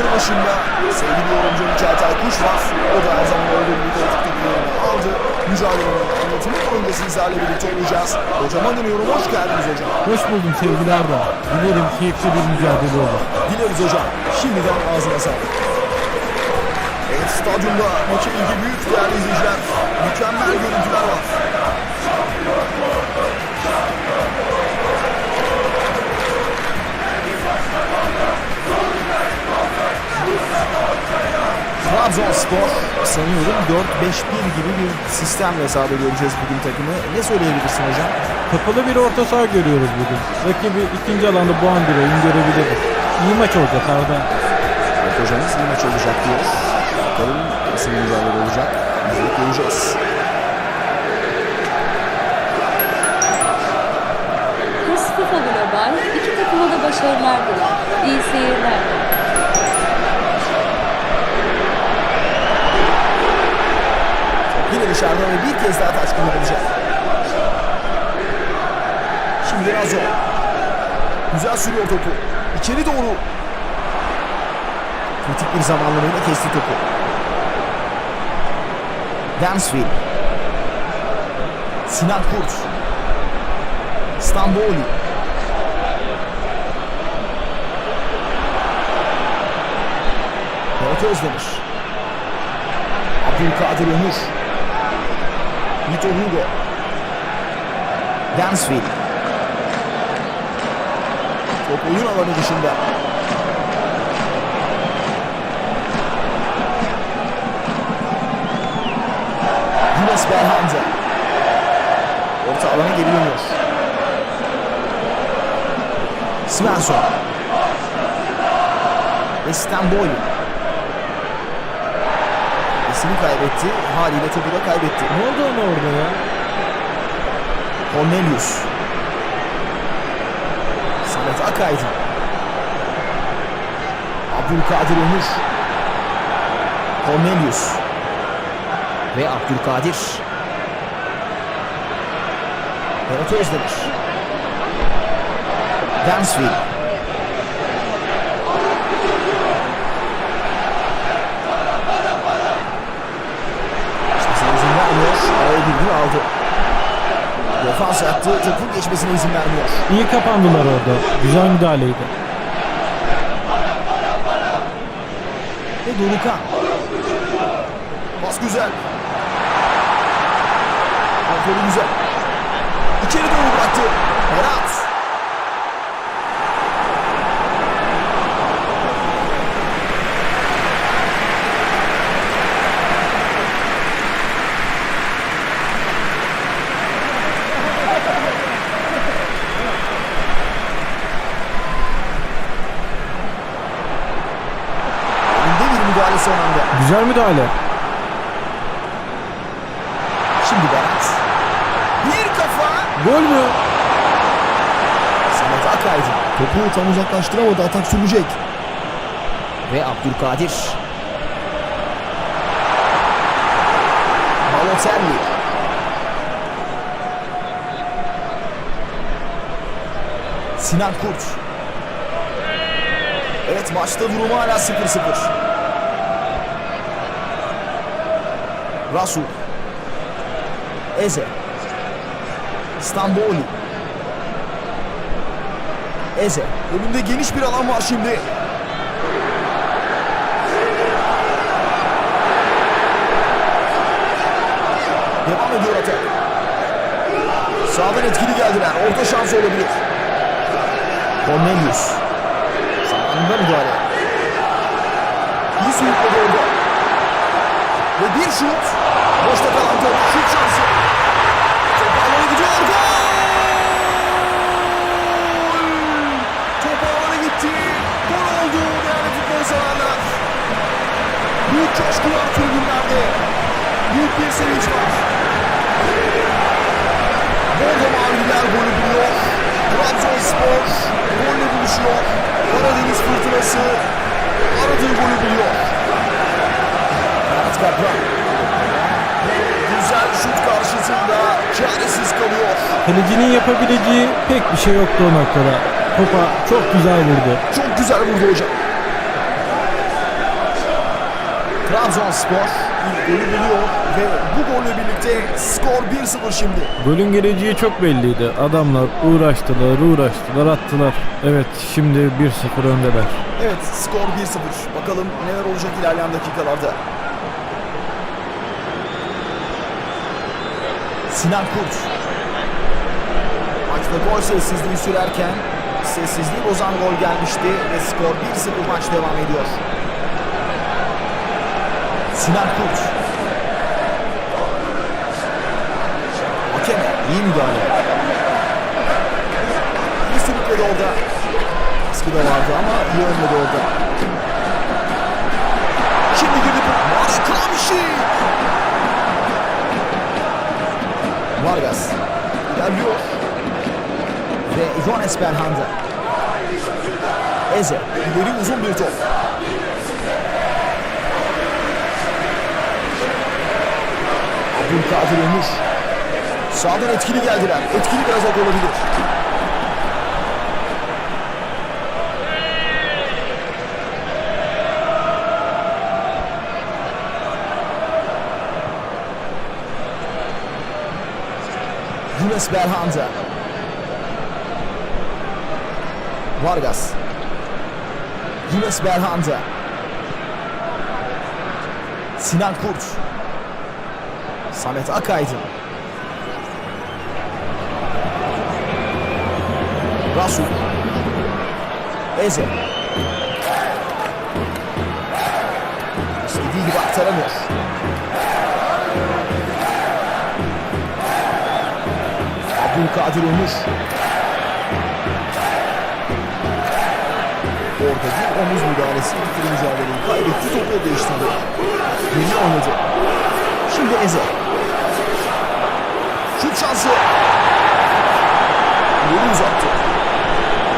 yanı başında sevgili yorumcum Çağatay Kuş var. O da her zaman olduğu gibi koltukta yerini aldı. Mücadelenin anlatımı boyunca sizlerle birlikte olacağız. Hocama dönüyorum. Hoş geldiniz hocam. Hoş buldum sevgili Arda. Dilerim keyifli bir mücadele olur. Dileriz hocam. Şimdiden ağzına sağlık. Evet stadyumda maça ilgi büyük değerli izleyiciler. Mükemmel görüntüler var. Trabzonspor sanıyorum 4-5-1 gibi bir sistemle sahada göreceğiz bugün takımı. Ne söyleyebilirsin hocam? Kapalı bir orta saha görüyoruz bugün. Rakibi ikinci alanda bu an bile görebiliriz. İyi maç olacak Arda. Evet hocamız iyi maç olacak diyoruz. Bakalım nasıl bir mücadele olacak. İzleyip göreceğiz. Mustafa Global iki takıma da başarılar diler. İyi seyirler. Yine dışarıdan ve bir kez daha taç kullanılacak. Şimdi Razo. Güzel sürüyor topu. İçeri doğru. Kritik bir zamanlamayla kesti topu. Dansville. Sinan Kurt. Stamboli. Berat Özdemir. Abdülkadir Ömür. Vitor Hugo. Dansville. Top oyun alanı dışında. Yunus Belhanda. Orta alana geri dönüyor. Svensson. Ve Esini kaybetti. Haliyle topu da kaybetti. Ne oldu ona orada ya? Cornelius. Samet Akaydın. Abdülkadir Ömür. Cornelius. Ve Abdülkadir. Berat Özdemir. Dansville. İşte izin vermiyor. Araya girdi aldı. Defans yaptı. Topun geçmesine izin vermiyor. İyi kapandılar orada. Güzel müdahaleydi. Ve Dorukan. Pas güzel. Kontrolü güzel. İçeri doğru bıraktı. Berat. Önünde bir müdahale son anda. Güzel müdahale. Şimdi Berat. Bir kafa. Gol mü? Samet Akaydın. Topu tam uzaklaştıramadı. Atak sürecek. Ve Abdülkadir. Balotelli. Sinan Kurt. Evet maçta durumu hala 0-0. Rasul. Eze. Stamboli. Eze. Önünde geniş bir alan var şimdi. Devam ediyor atak. Sağdan etkili geldiler. Orta şansı olabilir. Cornelius. Zamanında müdahale. İyi sürükledi orada. Ve bir şut. Boşta kalan top. Şut şansı. Top ağlara gidiyor. Gol! Top ağlara gitti. Gol oldu değerli futbol severler. Büyük coşku var tribünlerde. Büyük bir sevinç var. Bordo Maviler golü buluyor. Trabzonspor golle buluşuyor. Karadeniz fırtınası aradığı golü buluyor. Berat Kaplan. Güzel şut karşısında çaresiz kalıyor. Kalecinin yapabileceği pek bir şey yoktu o noktada. Topa çok güzel vurdu. Çok güzel vurdu hocam. Trabzonspor ilk golü buluyor ve bu golle birlikte skor 1-0 şimdi. Golün geleceği çok belliydi. Adamlar uğraştılar, uğraştılar, attılar. Evet, şimdi 1-0 öndeler. Evet skor 1-0. Bakalım neler olacak ilerleyen dakikalarda. Sinan Kurt. Maçta gol sessizliği sürerken sessizliği bozan gol gelmişti ve skor 1-0 maç devam ediyor. Sinan Kurt. Hakeme iyi müdahale. İyi sürükledi orada. Baskı da vardı ama iyi önledi orada. Şimdi. Harika bir şey. Vargas ilerliyor. Ve Jones Belhanda. Eze ileri uzun bir top. Abdülkadir Ömür. Sağdan etkili geldiler. Etkili biraz olabilir. Yunus Belhanda. Vargas. Yunus Belhanda. Sinan Kurt. Samet Akaydın. Rasul. Eze. İstediği gibi aktaramıyor. Abdülkadir Ömür. Orada bir omuz müdahalesi bitti mücadeleyi kaybetti topu değiştirdi. Geri oynadı. Şimdi Eze. Şut şansı. İleri uzattı.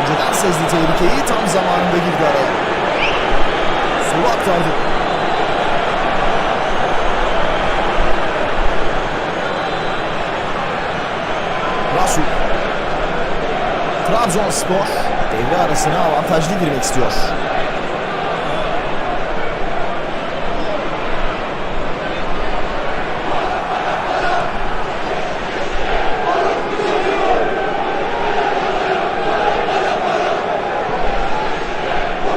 Önceden sezdi tehlikeyi tam zamanında girdi araya. Sola aktardı. Rasul. Trabzonspor devre arasına avantajlı girmek istiyor.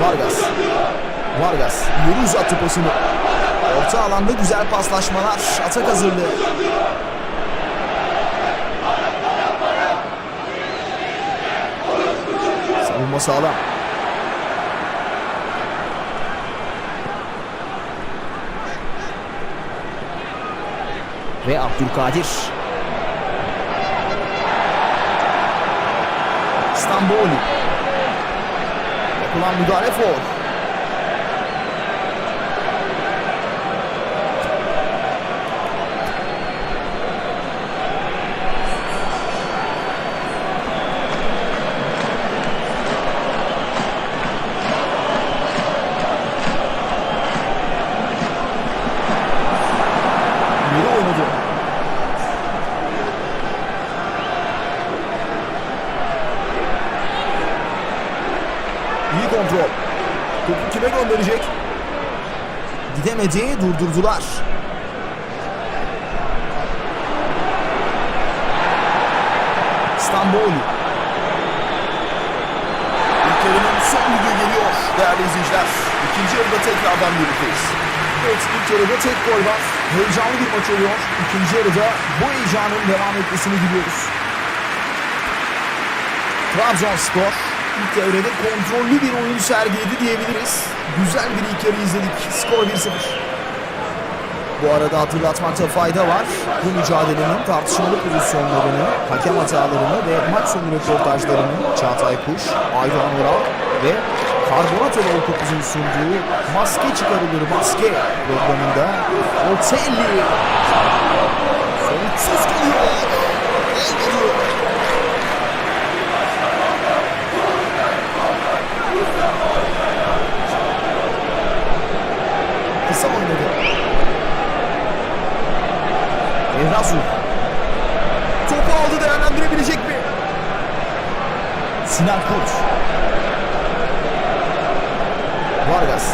Vargas. Vargas ileri uzattı pasını. Orta alanda güzel paslaşmalar. Atak hazırlığı. Savunma sağlam. Ve Abdülkadir. İstanbuli. Yapılan müdahale foul. İleri oynadı. İyi kontrol. Topu kime gönderecek? Gidemedi, durdurdular. İstanbuli. Ülkenin son düdüğü geliyor değerli izleyiciler. İkinci yarıda tekrardan birlikteyiz. Evet ilk yarıda tek gol var. Heyecanlı bir maç oluyor. İkinci yarıda bu heyecanın devam etmesini diliyoruz. Trabzonspor ilk devrede kontrollü bir oyun sergiledi diyebiliriz. Güzel bir ilk yarı izledik. Skor 1-0. Bu arada hatırlatmakta fayda var. Bu mücadelenin tartışmalı pozisyonlarını, hakem hatalarını ve maç sonu röportajlarını Çağatay Kuş, Aydoğan Ural ve Karbonatolu Okutuz'un sunduğu Maske Çıkarılır Maske programında Otelli sonuçsuz kalıyor. Olmadı. Kısa oynadı. Evrazu. Topu aldı değerlendirebilecek mi? Sinan Kurt. Vargas.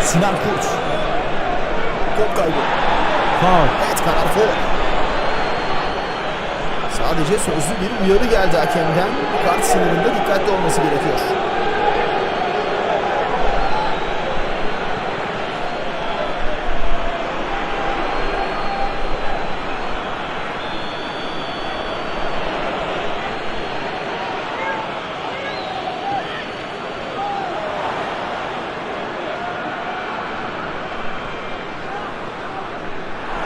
Sinan Kurt. Top kaybı. Faul. Evet karar faul. Sadece sözlü bir uyarı geldi hakemden. Kart sınırında dikkatli olması gerekiyor.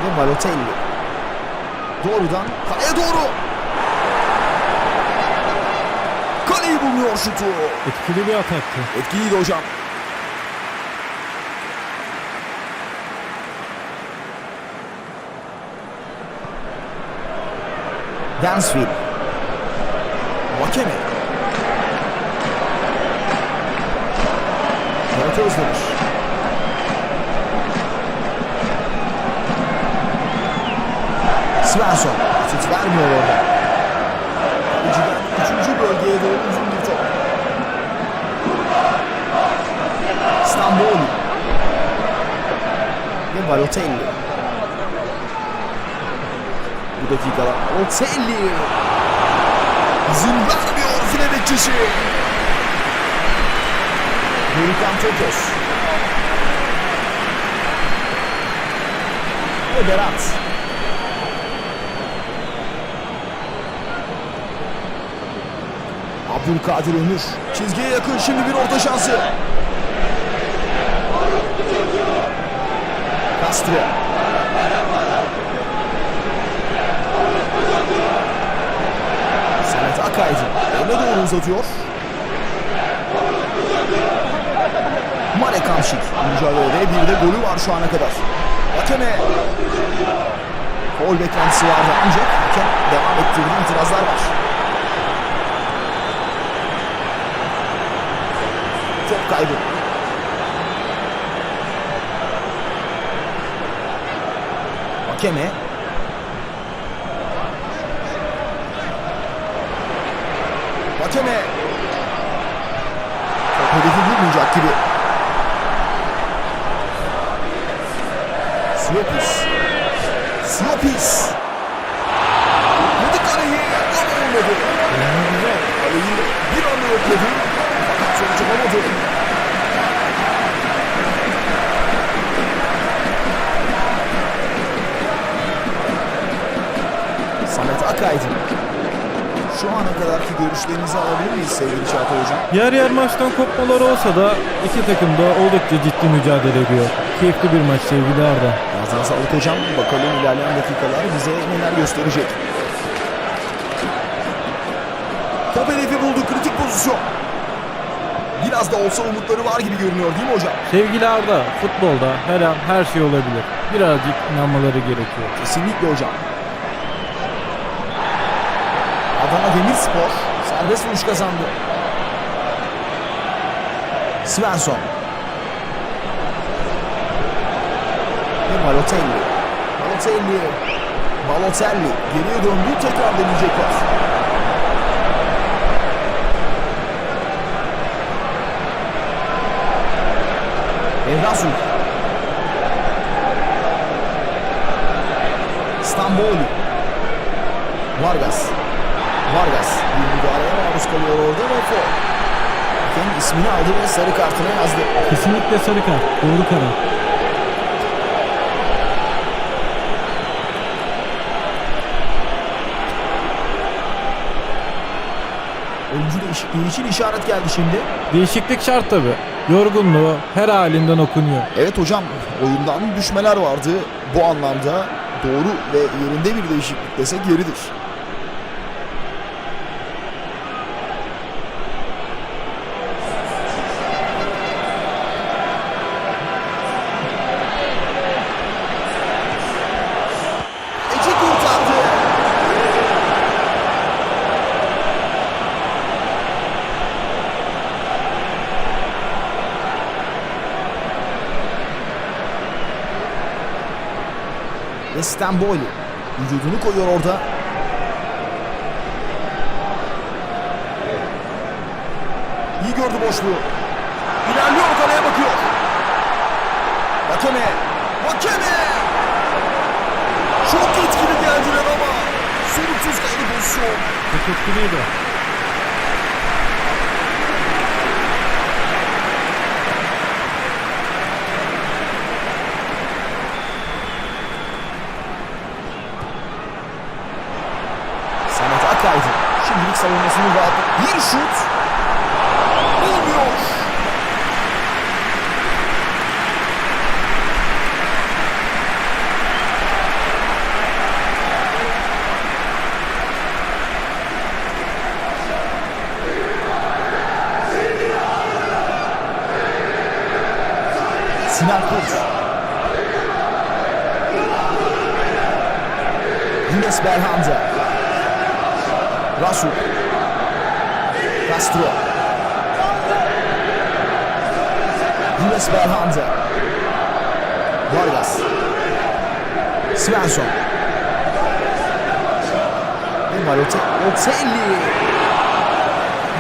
Ve Balotelli. Doğrudan kaleye doğru. Kaleyi buluyor şutu. Etkili bir ataktı. Etkiliydi hocam. Dansfield. Vakeme. Murat Özdemir. Svensson. Tut vermiyor orada. Kaleciden üçüncü bölgeye doğru uzun bir top. Stamboli. Ve Balotelli. Bu dakikada Balotelli. İzin vermiyor file bekçisi. Hurrikan Totos. Ve Berat. Abdülkadir Ömür. Çizgiye yakın şimdi bir orta şansı. Castro. Samet Akaydın öne doğru uzatıyor. Marek Hamşik mücadelede bir de golü var şu ana kadar. Hakeme Gol beklentisi vardı ancak hakem devam ettirdiği itirazlar var. Top kaybı. Hakeme Hakeme Top hedefi bulmayacak gibi. Siopis Siopis Vurdu kaleyi ama olmadı. Kaleyi bir anda yokladı. Alamadı. Samet Akaydın. Şu ana kadarki görüşlerinizi alabilir miyiz sevgili Çağatay Hocam? Yer yer maçtan kopmalar olsa da iki takım da oldukça ciddi mücadele ediyor. Keyifli bir maç sevgili Arda. Ağzına sağlık hocam. Bakalım ilerleyen dakikalar bize neler gösterecek. Top hedefi buldu. Kritik pozisyon. Biraz da olsa umutları var gibi görünüyor değil mi hocam? Sevgili Arda, futbolda her an her şey olabilir. Birazcık inanmaları gerekiyor. Kesinlikle hocam. Adana Demirspor serbest vuruş kazandı. Svensson. Ve Balotelli. Balotelli. Balotelli. Geriye döndü. Tekrar deneyecekler. Evrasul. Stamboli. Vargas. Vargas bir müdahaleye maruz kalıyor orada ve faul. Hakem ismini aldı ve sarı kartına yazdı. Kesinlikle sarı kart. Doğru karar. Oyuncu değişikliği için işaret geldi şimdi. Değişiklik şart tabi. Yorgunluğu her halinden okunuyor. Evet hocam oyundan düşmeler vardı. Bu anlamda doğru ve yerinde bir değişiklik desek yeridir. Ve vücudunu koyuyor orada. İyi gördü boşluğu. İlerliyor kaleye bakıyor. Vakeme. Vakeme. Çok etkili geldiler ama sonuçsuz kaldı pozisyon. Çok etkiliydi. Samet Akaydın. Şimdilik savunmasını rahat. Bir şut. Olmuyor. Sinan Kurt. Yunus Berhanda. Rasul. Castro. Yunus Berhanda. Vargas. Svensson. Ve Malote Otelli.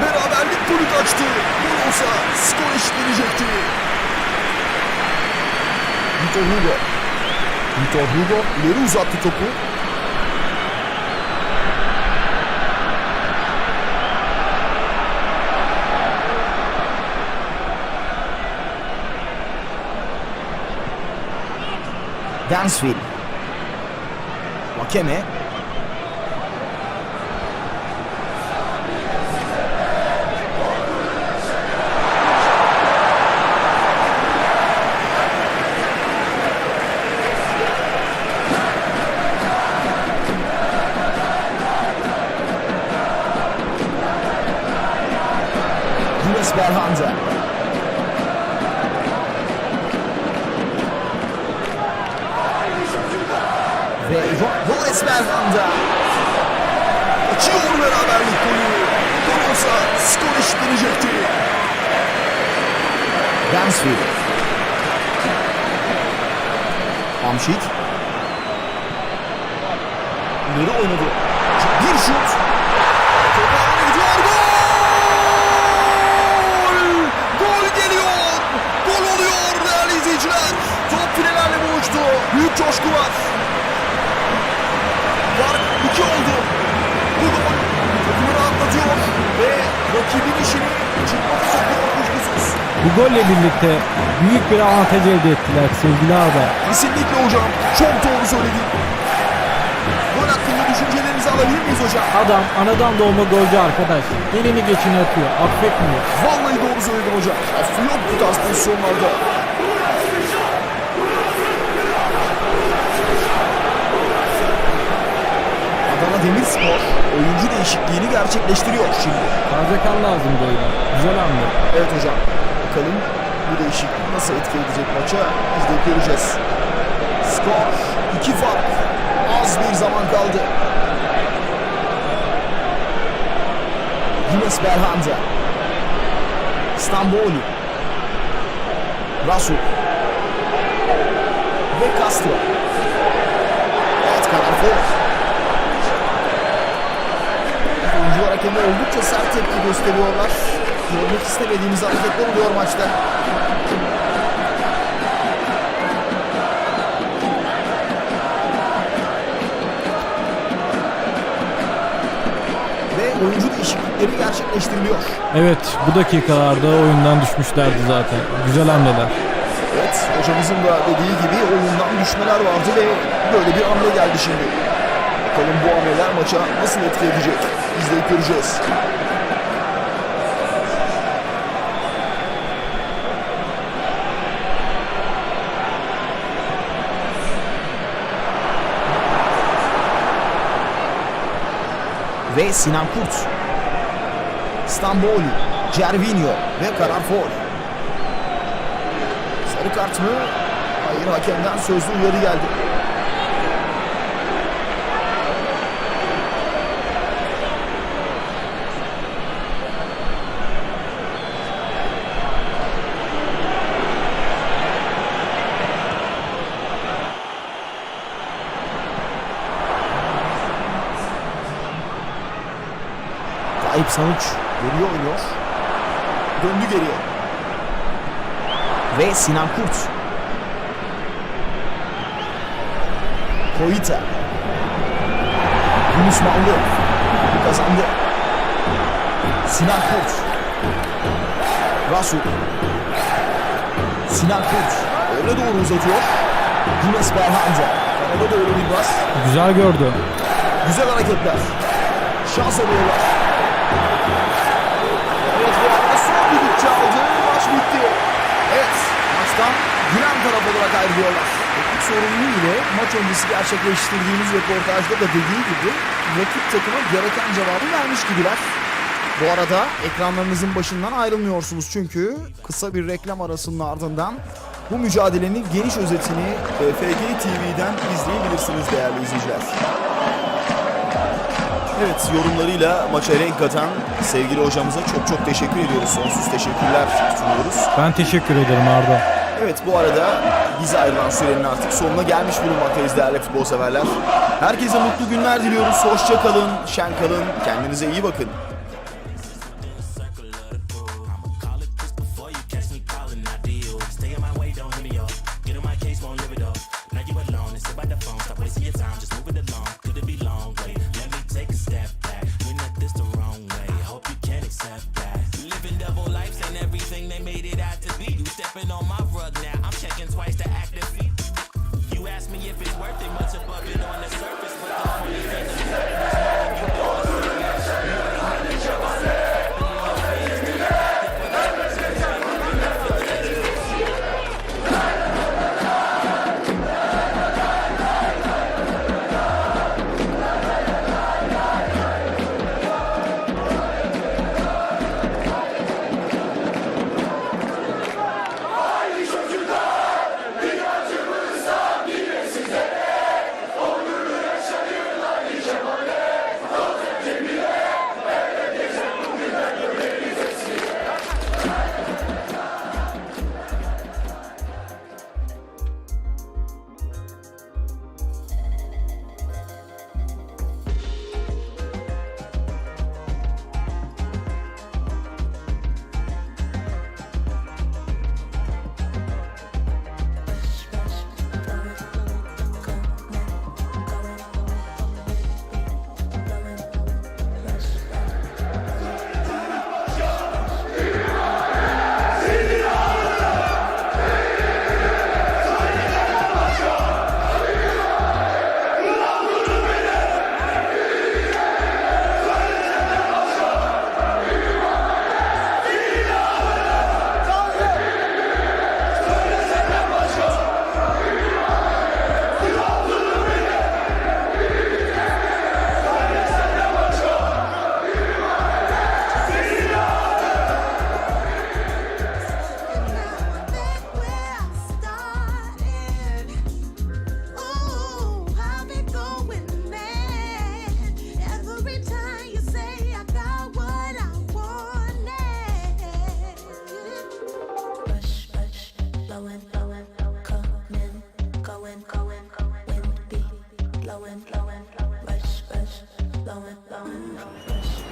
Beraberlik golü kaçtı. Gol olsa skor eşitlenecekti. Vitor Hugo. Vitor Hugo ileri uzattı topu. Dansville. Vakeme. Robles Berhanda. Açıyor beraberlik golü. Gol olsa skor eşitlenecekti. Dansville. Hamşik. İleri oynadı. Bir şut. Toparlanı gidiyor. Gol! Gol geliyor. Gol oluyor değerli izleyiciler. Top filelerle buluştu. Büyük coşku var. Rakibin işini çıkmak. Bu golle birlikte büyük bir avantaj elde ettiler sevgili Arda. Kesinlikle hocam. Çok doğru söyledin. Gol hakkında düşüncelerinizi alabilir miyiz hocam? Adam anadan doğma golcü arkadaş. Elini geçini yapıyor. Affetmiyor. Vallahi doğru söyledin hocam. Affı yok bu tarz pozisyonlarda. Adana Demirspor oyuncu değişikliğini gerçekleştiriyor şimdi. Taze kan lazım böyle. Güzel hamle. Evet hocam. Bakalım bu değişiklik nasıl etki edecek maça biz de göreceğiz. Skor 2 fark. Az bir zaman kaldı. Yunus Berhanda. Stamboli. Rasul. Ve Castro. Evet kadar faul. Oyuncular hakeme oldukça sert tepki gösteriyorlar. Görmek istemediğimiz hareketler oluyor maçta. Ve oyuncu değişiklikleri gerçekleştiriliyor. Evet bu dakikalarda oyundan düşmüşlerdi zaten. Güzel hamleler. Evet hocamızın da dediği gibi oyundan düşmeler vardı ve böyle bir hamle geldi şimdi. Bakalım bu hamleler maça nasıl etki edecek? İzleyip göreceğiz. Ve Sinan Kurt. Stamboli, Cervinho ve karar faul. Sarı kart mı? Hayır hakemden sözlü uyarı geldi. Sanuç geriye oynuyor. Döndü geriye. Ve Sinan Kurt. Koita. Yunus Manlı. Kazandı. Sinan Kurt. Rasul. Sinan Kurt. Öyle doğru uzatıyor. Yunus Berhanda. Kanada doğru bir bas. Güzel gördü. Güzel hareketler. Şans alıyorlar. Olarak ayrılıyorlar. Teknik sorumlu ile maç öncesi gerçekleştirdiğimiz röportajda da dediği gibi rakip takıma gereken cevabı vermiş gibiler. Bu arada ekranlarınızın başından ayrılmıyorsunuz çünkü kısa bir reklam arasının ardından bu mücadelenin geniş özetini FG TV'den izleyebilirsiniz değerli izleyiciler. Evet yorumlarıyla maça renk katan sevgili hocamıza çok çok teşekkür ediyoruz. Sonsuz teşekkürler sunuyoruz. Ben teşekkür ederim Arda. Evet bu arada bize ayrılan sürenin artık sonuna gelmiş bulunmaktayız değerli futbol severler. Herkese mutlu günler diliyoruz. Hoşça kalın, şen kalın, kendinize iyi bakın. Stay in my